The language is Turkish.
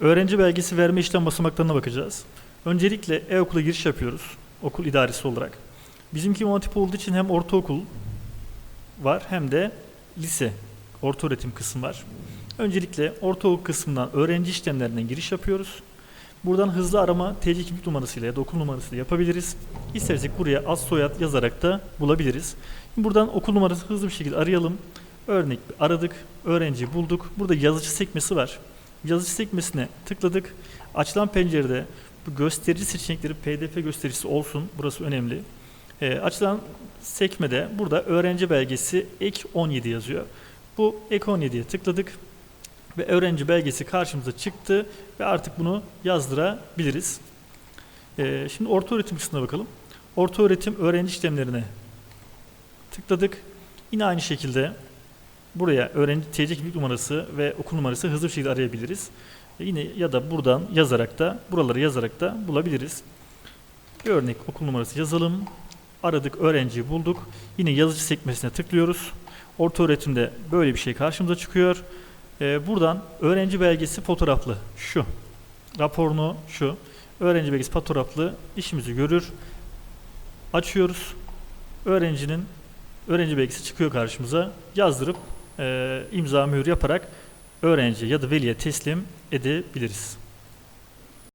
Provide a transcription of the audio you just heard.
Öğrenci belgesi verme işlem basamaklarına bakacağız. Öncelikle e-okula giriş yapıyoruz. Okul idaresi olarak. Bizimki Hatip olduğu için hem ortaokul var hem de lise, orta öğretim kısmı var. Öncelikle ortaokul kısmından öğrenci işlemlerinden giriş yapıyoruz. Buradan hızlı arama TC kimlik numarasıyla ya da okul numarasıyla yapabiliriz. İstersek buraya ad soyad yazarak da bulabiliriz. Buradan okul numarası hızlı bir şekilde arayalım. Örnek aradık, öğrenciyi bulduk. Burada yazıcı sekmesi var. Yazıcı sekmesine tıkladık. Açılan pencerede bu gösterici seçenekleri PDF göstericisi olsun. Burası önemli. Ee, açılan sekmede burada öğrenci belgesi ek 17 yazıyor. Bu ek 17'ye tıkladık ve öğrenci belgesi karşımıza çıktı ve artık bunu yazdırabiliriz. Ee, şimdi orta öğretim kısmına bakalım. Orta öğretim öğrenci işlemlerine tıkladık. Yine aynı şekilde buraya öğrenci TC kimlik numarası ve okul numarası hızlı bir şekilde arayabiliriz. E yine ya da buradan yazarak da buraları yazarak da bulabiliriz. Bir örnek okul numarası yazalım. Aradık öğrenciyi bulduk. Yine yazıcı sekmesine tıklıyoruz. Orta öğretimde böyle bir şey karşımıza çıkıyor. Ee, buradan öğrenci belgesi fotoğraflı şu. Raporunu şu. Öğrenci belgesi fotoğraflı işimizi görür. Açıyoruz. Öğrencinin öğrenci belgesi çıkıyor karşımıza. Yazdırıp e, imza mühür yaparak öğrenci ya da veliye teslim edebiliriz.